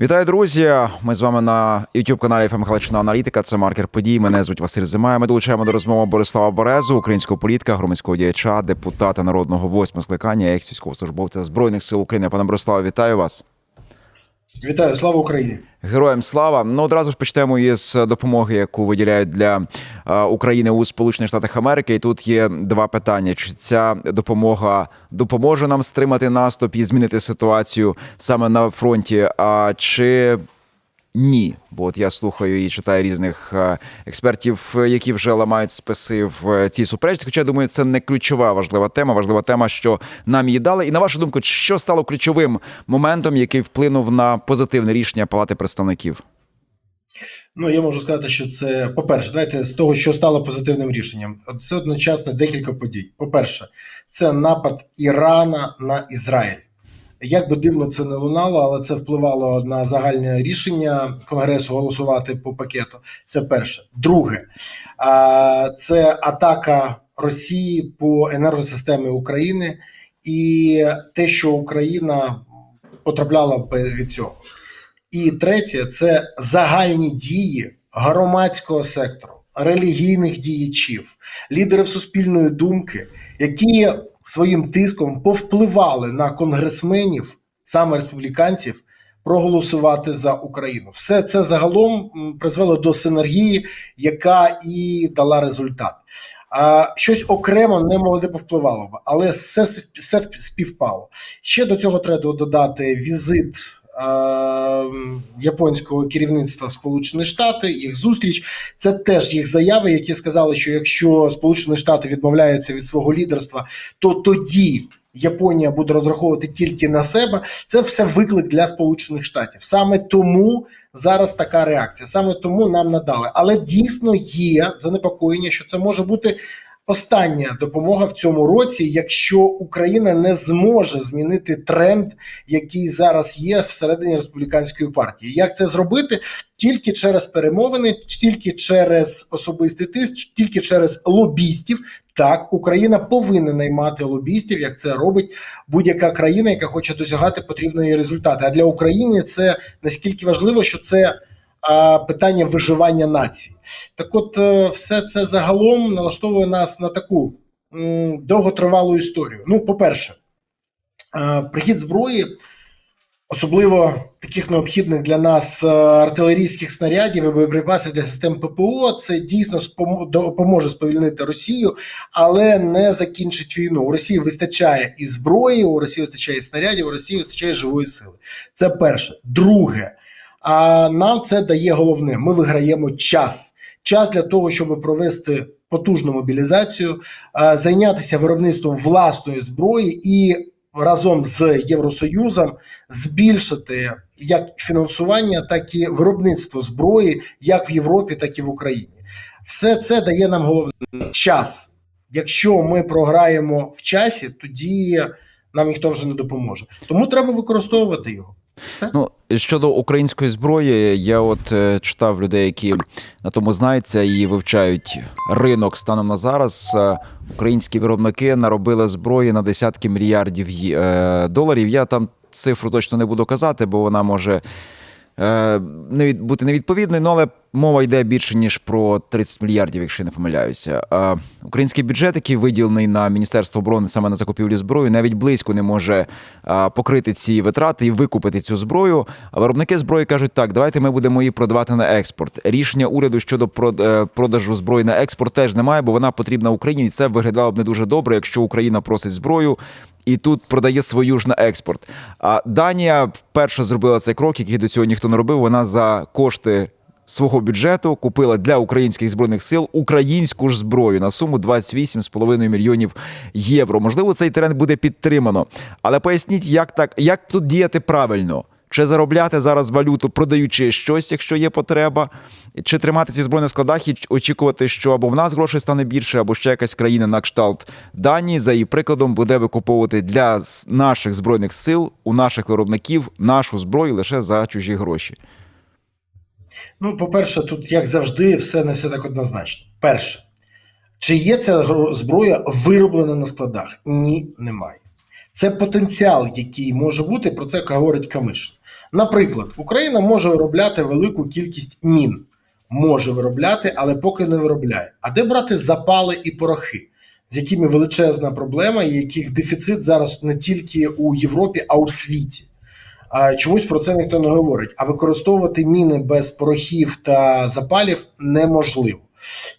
Вітаю, друзі! Ми з вами на youtube каналі ФМ Аналітика. Це маркер подій. Мене звуть Василь Зима. Ми долучаємо до розмови Борислава Березу, українського політика, громадського діяча, депутата народного восьмого скликання, екс військовослужбовця збройних сил України. Пане Бориславе, вітаю вас. Вітаю, слава Україні! Героям слава! Ну одразу ж почнемо із допомоги, яку виділяють для України у Сполучених Штатах Америки. І тут є два питання: чи ця допомога допоможе нам стримати наступ і змінити ситуацію саме на фронті? А чи ні? Бо от я слухаю і читаю різних е, експертів, е, які вже ламають списи в е, цій суперечці. Хоча я думаю, це не ключова важлива тема. Важлива тема, що нам її дали. І на вашу думку, що стало ключовим моментом, який вплинув на позитивне рішення Палати представників? Ну я можу сказати, що це по-перше, давайте з того, що стало позитивним рішенням. Це одночасно декілька подій. По-перше, це напад Ірана на Ізраїль. Як би дивно це не лунало, але це впливало на загальне рішення Конгресу голосувати по пакету. Це перше. Друге, це атака Росії по енергосистемі України і те, що Україна потрапляла від цього. І третє це загальні дії громадського сектору, релігійних діячів, лідерів суспільної думки, які своїм тиском повпливали на конгресменів, саме республіканців, проголосувати за Україну. Все це загалом призвело до синергії, яка і дала результат. А щось окремо не молоде повпливало б, але все, все співпало. Ще до цього треба додати візит японського керівництва Сполучені Штати, їх зустріч. Це теж їх заяви, які сказали, що якщо Сполучені Штати відмовляються від свого лідерства, то тоді. Японія буде розраховувати тільки на себе. Це все виклик для Сполучених Штатів. Саме тому зараз така реакція. Саме тому нам надали. Але дійсно є занепокоєння, що це може бути остання допомога в цьому році, якщо Україна не зможе змінити тренд, який зараз є всередині республіканської партії. Як це зробити? Тільки через перемовини, тільки через особистий тиск, тільки через лобістів. Так, Україна повинна наймати лобістів, як це робить будь-яка країна, яка хоче досягати потрібної результати. А для України це наскільки важливо, що це а, питання виживання нації. Так, от, е, все це загалом налаштовує нас на таку довготривалу історію. Ну, по-перше, е, прихід зброї. Особливо таких необхідних для нас е, артилерійських снарядів і боєприпасів для систем ППО, це дійсно допоможе сповільнити Росію, але не закінчить війну. У Росії вистачає і зброї, у Росії вистачає і снарядів, у Росії вистачає живої сили. Це перше. Друге, а нам це дає головне: ми виграємо час. Час для того, щоб провести потужну мобілізацію, зайнятися виробництвом власної зброї і разом з Євросоюзом збільшити як фінансування, так і виробництво зброї, як в Європі, так і в Україні. Все це дає нам головне час. Якщо ми програємо в часі, тоді нам ніхто вже не допоможе. Тому треба використовувати його. Все. Ну щодо української зброї, я от е, читав людей, які на тому знаються і вивчають ринок станом на зараз. Е, Українські виробники наробили зброї на десятки мільярдів е, доларів. Я там цифру точно не буду казати, бо вона може бути невідповідною, ну але мова йде більше ніж про 30 мільярдів, якщо я не помиляюся. А український бюджет, який виділений на Міністерство оборони саме на закупівлю зброї, навіть близько не може покрити ці витрати і викупити цю зброю. А виробники зброї кажуть, так, давайте ми будемо її продавати на експорт. Рішення уряду щодо прод- е, продажу зброї на експорт теж немає, бо вона потрібна Україні. І це виглядало б не дуже добре, якщо Україна просить зброю. І тут продає свою ж на експорт. А Данія вперше зробила цей крок, який до цього ніхто не робив. Вона за кошти свого бюджету купила для українських збройних сил українську ж зброю на суму 28,5 мільйонів євро. Можливо, цей тренд буде підтримано. Але поясніть, як так, як тут діяти правильно? Чи заробляти зараз валюту, продаючи щось, якщо є потреба, чи триматися в збройних складах і очікувати, що або в нас грошей стане більше, або ще якась країна на кшталт Данії, за її прикладом, буде викуповувати для наших збройних сил у наших виробників нашу зброю лише за чужі гроші. Ну, по-перше, тут, як завжди, все не все так однозначно. Перше, чи є ця зброя вироблена на складах? Ні, немає. Це потенціал, який може бути, про це говорить Камиш. Наприклад, Україна може виробляти велику кількість мін, може виробляти, але поки не виробляє. А де брати запали і порохи, з якими величезна проблема, і яких дефіцит зараз не тільки у Європі, а у світі. Чомусь про це ніхто не говорить. А використовувати міни без порохів та запалів неможливо.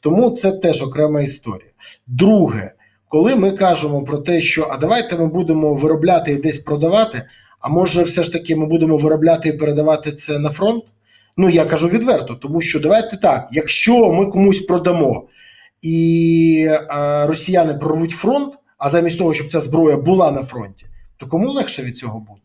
Тому це теж окрема історія. Друге, коли ми кажемо про те, що а давайте ми будемо виробляти і десь продавати, а може, все ж таки ми будемо виробляти і передавати це на фронт? Ну я кажу відверто, тому що давайте так: якщо ми комусь продамо і е, росіяни прорвуть фронт, а замість того, щоб ця зброя була на фронті, то кому легше від цього буде?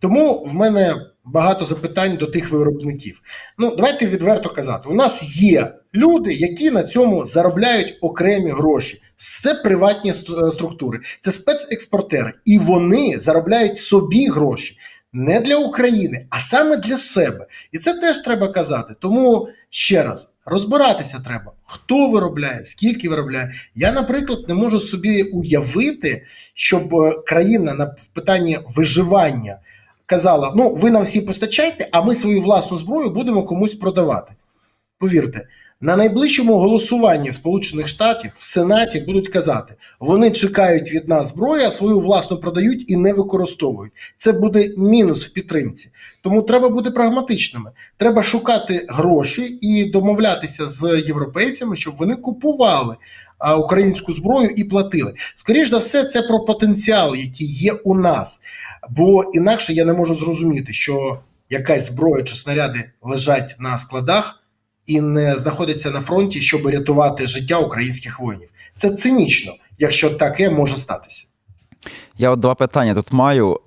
Тому в мене багато запитань до тих виробників. Ну, давайте відверто казати: у нас є люди, які на цьому заробляють окремі гроші. Це приватні структури, це спецекспортери, і вони заробляють собі гроші не для України, а саме для себе. І це теж треба казати. Тому ще раз розбиратися треба, хто виробляє, скільки виробляє. Я, наприклад, не можу собі уявити, щоб е, країна на в питанні виживання казала: ну, ви нам всі постачайте, а ми свою власну зброю будемо комусь продавати. Повірте, на найближчому голосуванні в Сполучених Штатах в Сенаті будуть казати, вони чекають від нас зброю, а свою власну продають і не використовують. Це буде мінус в підтримці. Тому треба бути прагматичними. Треба шукати гроші і домовлятися з європейцями, щоб вони купували українську зброю і платили. Скоріше за все, це про потенціал, який є у нас. Бо інакше я не можу зрозуміти, що якась зброя чи снаряди лежать на складах і не знаходяться на фронті, щоб рятувати життя українських воїнів. Це цинічно, якщо таке може статися. Я от два питання тут маю.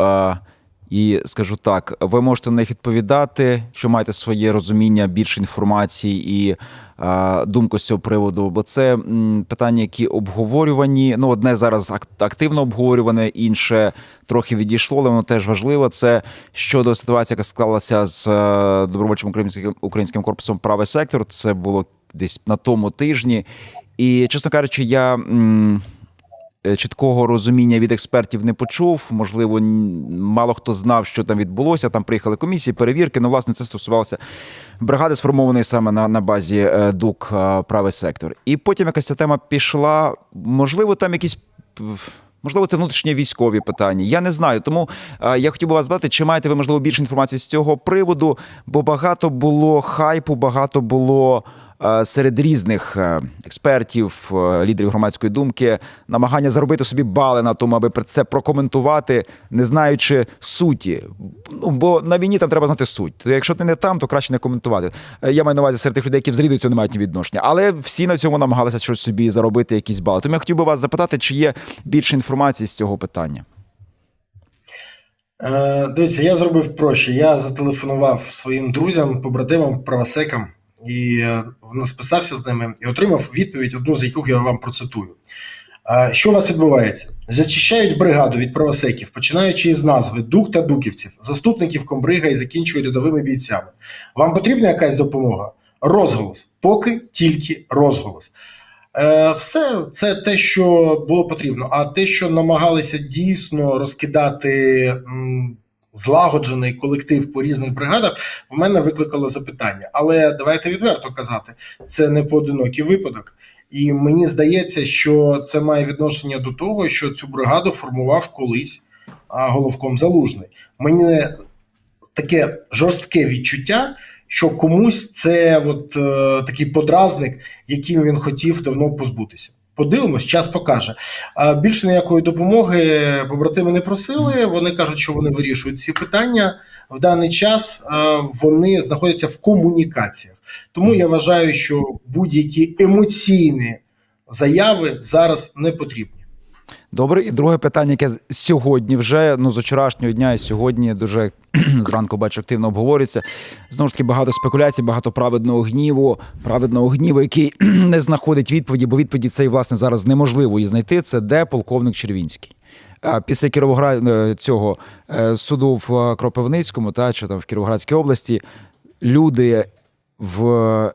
І скажу так: ви можете на них відповідати, що маєте своє розуміння, більше інформації і а, думку з цього приводу. Бо це м, питання, які обговорювані. Ну, одне зараз ак- активно обговорюване, інше трохи відійшло, але воно теж важливо. Це щодо ситуації, яка склалася з е, добровольчим українським українським корпусом правий сектор. Це було десь на тому тижні. І чесно кажучи, я. м, е, Чіткого розуміння від експертів не почув. Можливо, мало хто знав, що там відбулося. Там приїхали комісії, перевірки. Ну, власне, це стосувалося бригади, сформованої саме на, на базі е, ДУК е, правий сектор. І потім якась ця тема пішла. Можливо, там якісь. Можливо, це внутрішнє військові питання. Я не знаю. Тому е, я хотів би вас запитати, чи маєте ви можливо більше інформації з цього приводу? Бо багато було хайпу, багато було е, серед різних е, експертів, е, лідерів громадської думки, намагання заробити собі бали на тому, аби це прокоментувати, не знаючи суті. Ну бо на війні там треба знати суть. Якщо ти не там, то краще не коментувати. Е, Я маю на увазі серед тих людей, які взагалі до цього не мають відношення. Але всі на цьому намагалися щось собі заробити, якісь бали. Тому я хотів би вас запитати, чи є більше інформації з цього питання. Е, дивіться, я зробив проще. Я зателефонував своїм друзям, побратимам, правосекам і е, списався з ними і отримав відповідь, одну з яких я вам процитую. Що у вас відбувається? Зачищають бригаду від правосеків, починаючи із назви дук та дуківців, заступників комбрига і закінчують рядовими бійцями. Вам потрібна якась допомога? Розголос. Поки тільки розголос. Е, Все це те, що було потрібно. А те, що намагалися дійсно розкидати злагоджений колектив по різних бригадах, в мене викликало запитання. Але давайте відверто казати, це не поодинокий випадок. І мені здається, що це має відношення до того, що цю бригаду формував колись головком залужний. Мені таке жорстке відчуття, що комусь це от, е, такий подразник, яким він хотів давно позбутися. Подивимось, час покаже. Більше ніякої допомоги побратими не просили. Вони кажуть, що вони вирішують ці питання. В даний час вони знаходяться в комунікаціях. Тому я вважаю, що будь-які емоційні заяви зараз не потрібні. Добре, і друге питання, яке сьогодні вже ну з вчорашнього дня і сьогодні дуже зранку бачу активно обговорюється. Знову ж таки, багато спекуляцій, багато праведного гніву, праведного гніву, який не знаходить відповіді, бо відповіді цей власне зараз неможливо її знайти. Це де полковник Червінський. А Після Кіровоград е, цього е, суду в е, Кропивницькому та чи там в Кіровоградській області люди в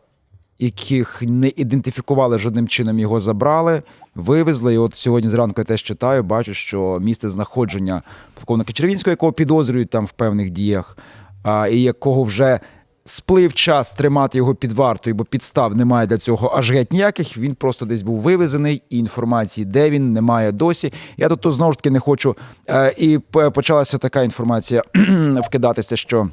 яких не ідентифікували жодним чином, його забрали, вивезли. І от сьогодні зранку я теж читаю, бачу, що місце знаходження полковника Червінського, якого підозрюють там в певних діях, а, і якого вже сплив час тримати його під вартою, бо підстав немає для цього аж геть ніяких. Він просто десь був вивезений, і інформації, де він, немає досі. Я тут знову ж таки не хочу. Е, і почалася така інформація вкидатися, що.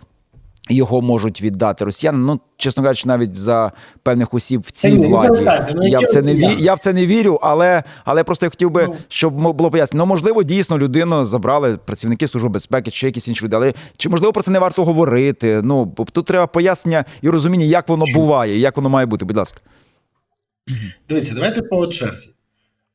Його можуть віддати росіянам. Ну, чесно кажучи, навіть за певних осіб в цій ні, ну, владі. ну, я, в це не ві... я в це не вірю, але, але просто я хотів би, Ну. щоб було пояснено. Ну, можливо, дійсно людину забрали працівники Служби безпеки чи якісь інші люди. Але чи можливо про це не варто говорити? Ну, тут треба пояснення і розуміння, як воно буває, як воно має бути. Будь ласка. Дивіться, давайте по черзі.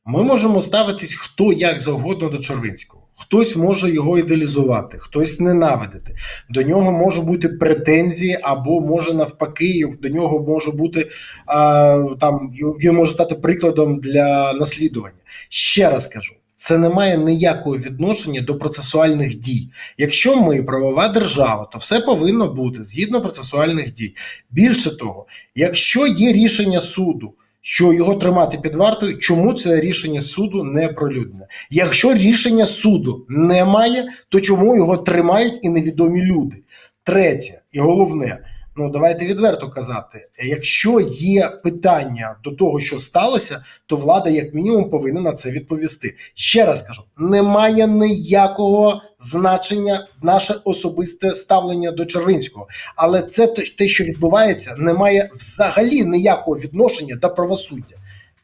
Ми можемо ставитись хто як завгодно до Червинського. Хтось може його ідеалізувати, хтось ненавидити. До нього може бути претензії, або може навпаки, до нього може бути а, там він може стати прикладом для наслідування. Ще раз кажу. Це не має ніякого відношення до процесуальних дій. Якщо ми правова держава, то все повинно бути згідно процесуальних дій. Більше того, якщо є рішення суду, що його тримати під вартою, чому це рішення суду не пролюдне? Якщо рішення суду немає, то чому його тримають і невідомі люди? Третє і головне. Ну, давайте відверто казати. Якщо є питання до того, що сталося, то влада, як мінімум, повинна на це відповісти. Ще раз кажу: немає ніякого значення наше особисте ставлення до Червинського, але це те- що відбувається, не має взагалі ніякого відношення до правосуддя.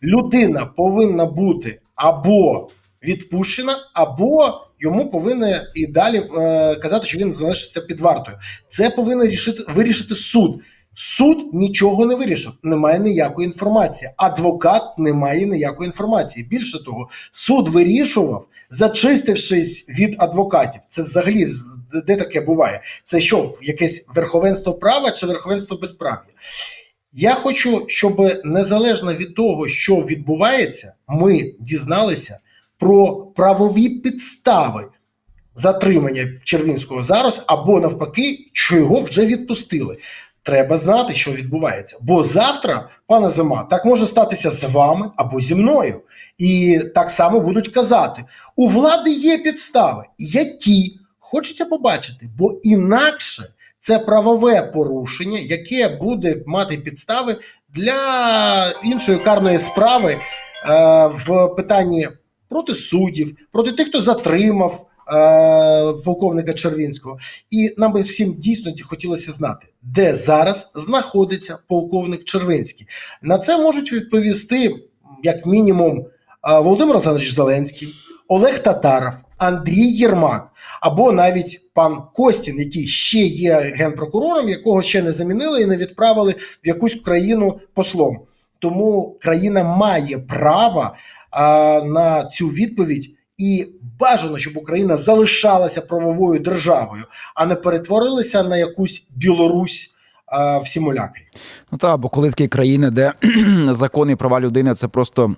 Людина повинна бути або відпущена, або йому повинні і далі е, казати, що він залишиться під вартою. Це повинен рішити вирішити суд. Суд нічого не вирішив, немає ніякої інформації. Адвокат не має ніякої інформації. Більше того, суд вирішував, зачистившись від адвокатів. Це взагалі де таке буває? Це що, якесь верховенство права чи верховенство безправ'я? Я хочу, щоб незалежно від того, що відбувається, ми дізналися про правові підстави затримання Червінського зараз, або навпаки, що його вже відпустили. Треба знати, що відбувається. Бо завтра, пане Зима, так може статися з вами або зі мною. І так само будуть казати: у влади є підстави, які хочеться побачити, бо інакше це правове порушення, яке буде мати підстави для іншої карної справи е, в питанні проти суддів, проти тих, хто затримав е, полковника Червінського. І нам би всім дійсно хотілося знати, де зараз знаходиться полковник Червинський. На це можуть відповісти, як мінімум, е, Володимир Олександрович Зеленський, Олег Татаров, Андрій Єрмак, або навіть пан Костін, який ще є генпрокурором, якого ще не замінили і не відправили в якусь країну послом. Тому країна має право на цю відповідь. І бажано, щоб Україна залишалася правовою державою, а не перетворилася на якусь Білорусь а, в симулякрі. Ну так, бо коли такі країни, де закони і права людини це просто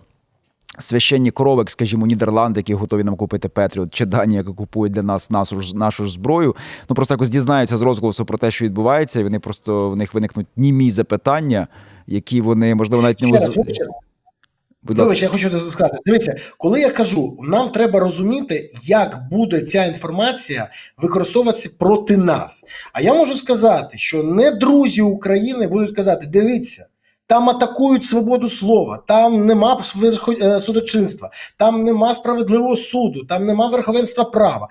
священні корови, як, скажімо, Нідерланди, які готові нам купити Петріот, чи Данія, яка купує для нас нашу, ж- нашу ж зброю, ну просто якось дізнаються з розголосу про те, що відбувається, і вони просто в них виникнуть німі запитання, які вони можливо навіть не Ще раз, уз- вибачте, Будь. Вибач, я хочу сказати. Дивіться, коли я кажу, нам треба розуміти, як буде ця інформація використовуватися проти нас. А я можу сказати, що не друзі України будуть казати: дивіться. Там атакують свободу слова, там нема е, судочинства, там нема справедливого суду, там нема верховенства права.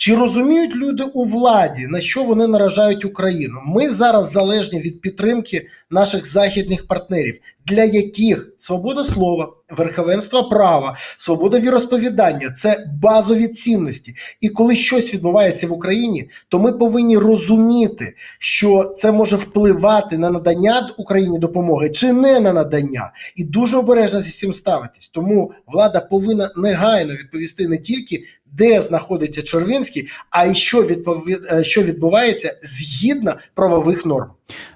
Чи розуміють люди у владі, на що вони наражають Україну? Ми зараз залежні від підтримки наших західних партнерів, для яких свобода слова, верховенство права, свобода віросповідання це базові цінності. І коли щось відбувається в Україні, то ми повинні розуміти, що це може впливати на надання Україні допомоги чи не на надання, і дуже обережно зі цим ставитись. Тому влада повинна негайно відповісти не тільки. Де знаходиться Червінський, а й що відпові... е, що відбувається згідно правових норм.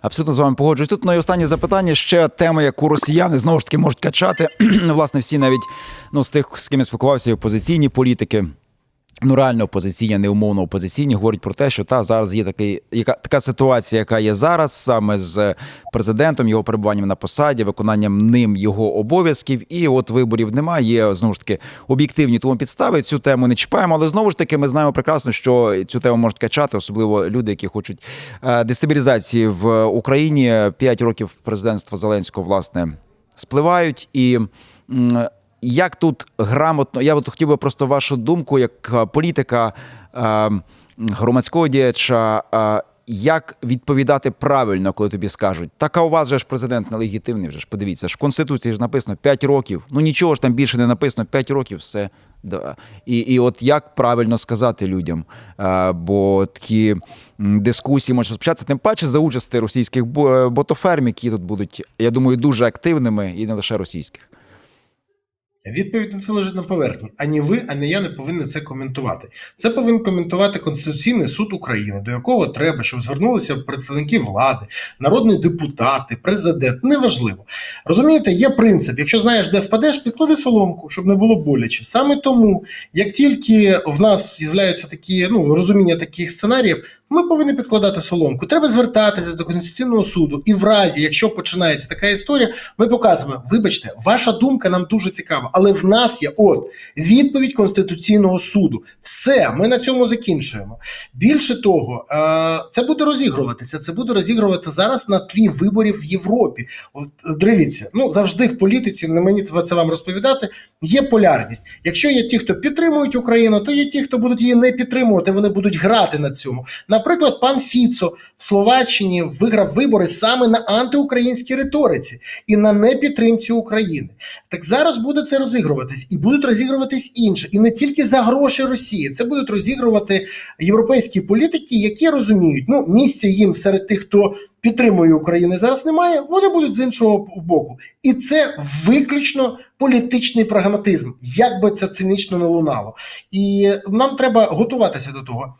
Абсолютно з вами погоджуюсь. Тут ну, і останнє запитання. Ще тема, яку росіяни знову ж таки можуть качати. Власне, всі навіть ну, з тих, з ким я спілкувався, і опозиційні політики. Ну, реально опозиційні, не умовно опозиційні, говорять про те, що та зараз є такий, яка така ситуація, яка є зараз, саме з президентом, його перебуванням на посаді, виконанням ним його обов'язків. І от виборів немає. Є знову ж таки об'єктивні тому підстави. Цю тему не чіпаємо. Але знову ж таки, ми знаємо прекрасно, що цю тему можуть качати, особливо люди, які хочуть е, дестабілізації в Україні. П'ять років президентства Зеленського власне спливають і. Як тут грамотно, я от хотів би просто вашу думку, як е, політика е, громадського діяча, е, як відповідати правильно, коли тобі скажуть, так а у вас же ж президент нелегітимний, вже ж подивіться, ж в конституції ж написано 5 років. Ну нічого ж там більше не написано, 5 років, все. Да. І, і от як правильно сказати людям? Е, бо такі дискусії можуть розпочатися, тим паче за участі російських бо- ботоферм, які тут будуть, я думаю, дуже активними, і не лише російських. Відповідь на це лежить на поверхні. Ані ви, ані я не повинні це коментувати. Це повинен коментувати Конституційний суд України, до якого треба, щоб звернулися представники влади, народні депутати, президент. Неважливо. Розумієте, є принцип: якщо знаєш, де впадеш, підклади соломку, щоб не було боляче. Саме тому, як тільки в нас з'являються такі ну розуміння таких сценаріїв, ми повинні підкладати соломку. Треба звертатися до Конституційного суду. І в разі, якщо починається така історія, ми показуємо: вибачте, ваша думка нам дуже цікава, але в нас є от відповідь Конституційного суду. Все, ми на цьому закінчуємо. Більше того, е, це буде розігруватися. Це буде розігрувати зараз на тлі виборів в Європі. От дивіться, ну завжди в політиці, не мені це вам розповідати. Є полярність. Якщо є ті, хто підтримують Україну, то є ті, хто будуть її не підтримувати. Вони будуть грати на цьому. Наприклад, пан Фіцо в Словаччині виграв вибори саме на антиукраїнській риториці і на непідтримці України. Так зараз буде це розігруватись, і будуть розігруватись інше, і не тільки за гроші Росії. Це будуть розігрувати європейські політики, які розуміють, ну місця їм серед тих, хто підтримує Україну зараз немає. Вони будуть з іншого боку, і це виключно політичний прагматизм, як би це цинічно не лунало. І нам треба готуватися до того.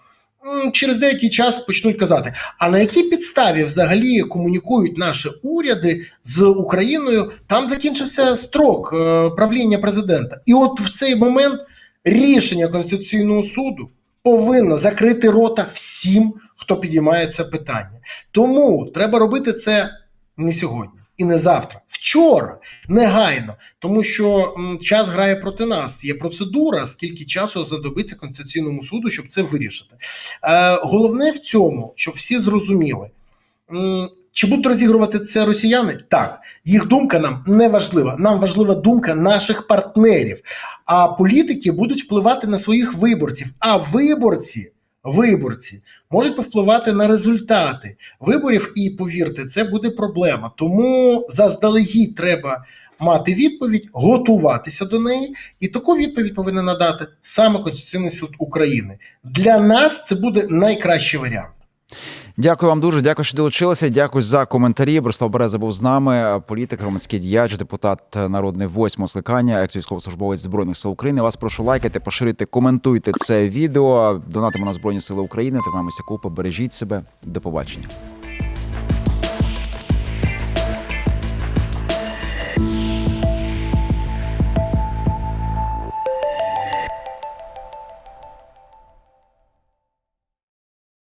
Через деякий час почнуть казати, а на якій підставі взагалі комунікують наші уряди з Україною? Там закінчився строк е, правління президента, і от в цей момент рішення Конституційного суду повинно закрити рота всім, хто підіймає це питання. Тому треба робити це не сьогодні і не завтра, вчора, негайно, тому що час грає проти нас. Є процедура, скільки часу знадобиться Конституційному суду, щоб це вирішити. Е, головне в цьому, щоб всі зрозуміли. Чи будуть розігрувати це росіяни? Так, їх думка нам не важлива. Нам важлива думка наших партнерів. А політики будуть впливати на своїх виборців. А виборці, виборці можуть повпливати на результати виборів. І повірте, це буде проблема. Тому заздалегідь треба мати відповідь, готуватися до неї, і таку відповідь повинен надати саме Конституційний суд України. Для нас це буде найкращий варіант. Дякую вам дуже. Дякую, що долучилися. Дякую за коментарі. Борислав Береза був з нами. Політик, громадський діяч, депутат народний восьмого скликання, екс-військовослужбовець збройних сил України. Вас прошу лайкайте, поширити, коментуйте це відео. Донатимо на збройні сили України. Тримаємося купи. Бережіть себе. До побачення.